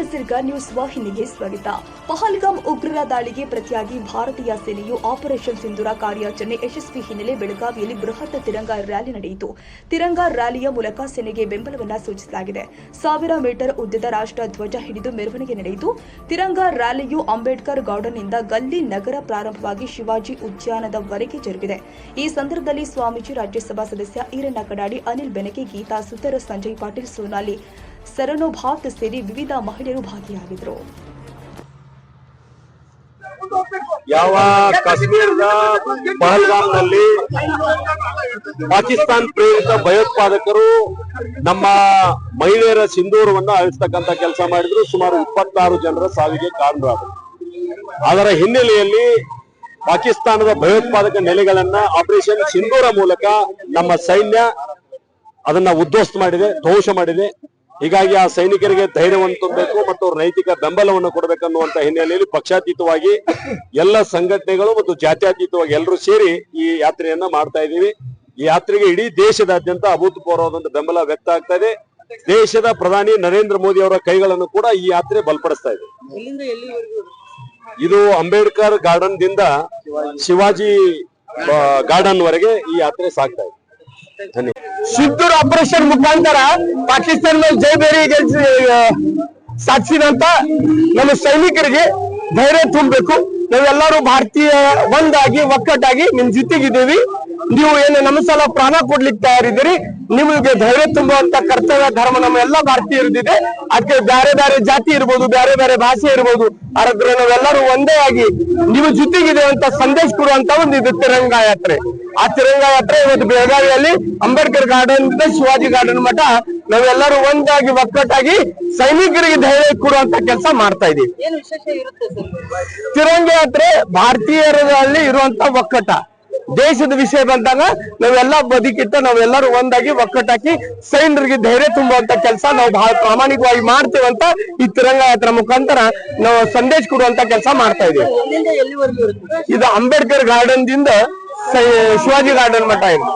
ಎಸ್ಎರ್ಗ news ವಾಹಿನಿಗೆ ಸ್ವಾಗತ. ಪಹಲ್ಗಾಮ್ ಉಗ್ರರ ದಾಳಿಗೆ ಪ್ರತಿಯಾಗಿ ಭಾರತೀಯ ಸೇನೆಯು ಆಪರೇಷನ್ ಸಿಂಧೂರ ಕಾರ್ಯಾಚರಣೆ ಯಶಸ್ವಿ ಹಿನ್ನೆಲೆ ಬೆಳಗಾವಿಯಲ್ಲಿ ಬೃಹತ್ ತಿರಂಗ ರ್ಯಾಲಿ ನಡೆಯಿತು. ತಿರಂಗ ರ್ಯಾಲಿಯ ಮೂಲಕ ಸೇನೆಗೆ ಬೆಂಬಲವನ್ನು ಸೂಚಿಸಲಾಗಿದೆ. ಸಾವಿರ ಮೀಟರ್ ಉದ್ದದ ರಾಷ್ಟ್ರ ಧ್ವಜ ಹಿಡಿದು ಮೆರವಣಿಗೆ ನಡೆಯಿತು. ತಿರಂಗ ರ್ಯಾಲಿಯು ಅಂಬೇಡ್ಕರ್ ಗಾರ್ಡನ್ನಿಂದ ಗಲ್ಲಿ ನಗರ ಪ್ರಾರಂಭವಾಗಿ ಶಿವಾಜಿ ಉದ್ಯಾನದವರೆಗೆ ಜರುಗಿದೆ. ಈ ಸಂದರ್ಭದಲ್ಲಿ ಸ್ವಾಮೀಜಿ ರಾಜ್ಯಸಭಾ ಸದಸ್ಯ ಈರಣ್ಣ ಕಡಾಡಿ, ಅನಿಲ್ ಬೆನಕೆ, ಗೀತಾ ಸುತ್ತರ ಸಂಜಯ್ ಪಾಟೀಲ್, ಸೋನಾಲಿ ಸರನೋಭಾತ್ ಸೇರಿ ವಿವಿಧ ಮಹಿಳೆಯರು ಭಾಗಿಯಾಗಿದ್ರು ಯಾವ ಕಾಶ್ಮೀರದ ಪಹಲ್ಗಾಮ್ನಲ್ಲಿ ಪಾಕಿಸ್ತಾನ ಪ್ರೇರಿತ ಭಯೋತ್ಪಾದಕರು ನಮ್ಮ ಮಹಿಳೆಯರ ಸಿಂಧೂರವನ್ನ ಅಳಿಸ್ತಕ್ಕಂಥ ಕೆಲಸ ಮಾಡಿದ್ರು. ಸುಮಾರು ಇಪ್ಪತ್ತಾರು ಜನರ ಸಾವಿಗೆ ಕಾರಣರಾದರು. ಅದರ ಹಿನ್ನೆಲೆಯಲ್ಲಿ ಪಾಕಿಸ್ತಾನದ ಭಯೋತ್ಪಾದಕ ನೆಲೆಗಳನ್ನ ಆಪರೇಷನ್ ಸಿಂಧೂರ ಮೂಲಕ ನಮ್ಮ ಸೈನ್ಯ ಅದನ್ನ ಉದ್ಧ್ವಸ್ತ ಮಾಡಿದೆ, ಧ್ವಂಸ ಮಾಡಿದೆ. ಹೀಗಾಗಿ ಆ ಸೈನಿಕರಿಗೆ ಧೈರ್ಯವನ್ನು ತುಂಬಬೇಕು ಮತ್ತು ನೈತಿಕ ಬೆಂಬಲವನ್ನು ಕೊಡಬೇಕನ್ನುವಂತ ಹಿನ್ನೆಲೆಯಲ್ಲಿ ಪಕ್ಷಾತೀತವಾಗಿ ಎಲ್ಲ ಸಂಘಟನೆಗಳು ಮತ್ತು ಜಾತ್ಯಾತೀತವಾಗಿ ಎಲ್ಲರೂ ಸೇರಿ ಈ ಯಾತ್ರೆಯನ್ನ ಮಾಡ್ತಾ ಇದ್ದೀವಿ. ಈ ಯಾತ್ರೆಗೆ ಇಡೀ ದೇಶದಾದ್ಯಂತ ಅಭೂತಪೂರ್ವವಾದಂತಹ ಬೆಂಬಲ ವ್ಯಕ್ತ ಆಗ್ತಾ ಇದೆ. ದೇಶದ ಪ್ರಧಾನಿ ನರೇಂದ್ರ ಮೋದಿ ಅವರ ಕೈಗಳನ್ನು ಕೂಡ ಈ ಯಾತ್ರೆ ಬಲಪಡಿಸ್ತಾ ಇದೆ. ಇದು ಅಂಬೇಡ್ಕರ್ ಗಾರ್ಡನ್ ದಿಂದ ಶಿವಾಜಿ ಗಾರ್ಡನ್ ವರೆಗೆ ಈ ಯಾತ್ರೆ ಸಾಗ್ತಾ ಇದೆ. ಧನ್ಯವಾದ. ಸಿಂಧೂರ್ ಆಪರೇಷನ್ ಮುಖಾಂತರ ಪಾಕಿಸ್ತಾನ ಮೇಲೆ ಜೈಬೇರಿ ಸಾಧಿಸಿದಂತ ನಮ್ಮ ಸೈನಿಕರಿಗೆ ಧೈರ್ಯ ತುಂಬಬೇಕು. ನಾವೆಲ್ಲರೂ ಭಾರತೀಯ ಒಂದಾಗಿ, ಒಕ್ಕಟ್ಟಾಗಿ ನಿಮ್ ಜೊತೆಗಿದ್ದೀವಿ. ನೀವು ಏನು ನಮ್ಮ ಸಲ ಪ್ರಾಣ ಕೊಡ್ಲಿಕ್ಕೆ ತಯಾರಿದ್ದೀರಿ, ನಿಮಗೆ ಧೈರ್ಯ ತುಂಬುವಂತ ಕರ್ತವ್ಯ, ಧರ್ಮ ನಮ್ಮ ಎಲ್ಲ ಭಾರತೀಯರದಿದೆ ಅದಕ್ಕೆ ಬೇರೆ ಬೇರೆ ಜಾತಿ ಇರ್ಬೋದು ಬೇರೆ ಬೇರೆ ಭಾಷೆ ಇರ್ಬೋದು ಆದ್ರೆ ನಾವೆಲ್ಲರೂ ಒಂದೇ ಆಗಿ ನೀವು ಜೊತೆಗಿದೆ ಅಂತ ಸಂದೇಶ ಕೊಡುವಂತ ಒಂದು ಇದು ತಿರಂಗ ಯಾತ್ರೆ. ಆ ತಿರಂಗ ಯಾತ್ರೆ ಇವತ್ತು ಬೆಳಗಾವಿಯಲ್ಲಿ ಅಂಬೇಡ್ಕರ್ ಗಾರ್ಡನ್ ಶಿವಾಜಿ ಗಾರ್ಡನ್ ಮಠ ನಾವೆಲ್ಲರೂ ಒಂದಾಗಿ ಒಕ್ಕಟ್ಟಾಗಿ ಸೈನಿಕರಿಗೆ ಧೈರ್ಯ ಕೊಡುವಂತ ಕೆಲಸ ಮಾಡ್ತಾ ಇದೀವಿ ತಿರಂಗ ಯಾತ್ರೆ ಭಾರತೀಯರಲ್ಲಿ ಇರುವಂತ ಒಕ್ಕಟ. ದೇಶದ ವಿಷಯ ಬಂದಾಗ ನಾವೆಲ್ಲ ಬದುಕಿಟ್ಟ ನಾವೆಲ್ಲರೂ ಒಂದಾಗಿ ಒಕ್ಕಟ್ಟಾಕಿ ಸೈನಿಕರಿಗೆ ಧೈರ್ಯ ತುಂಬುವಂತ ಕೆಲಸ ನಾವು ಬಹಳ ಪ್ರಾಮಾಣಿಕವಾಗಿ ಮಾಡ್ತೇವಂತ ಈ ತಿರಂಗ ಯಾತ್ರಾ ಮುಖಾಂತರ ನಾವು ಸಂದೇಶ ಕೊಡುವಂತ ಕೆಲಸ ಮಾಡ್ತಾ ಇದೀವಿ ಇದು ಅಂಬೇಡ್ಕರ್ ಗಾರ್ಡನ್ ದಿಂದ ಶಿವಾಜಿ ಗಾರ್ಡನ್ ಮಠ ಇದೆ.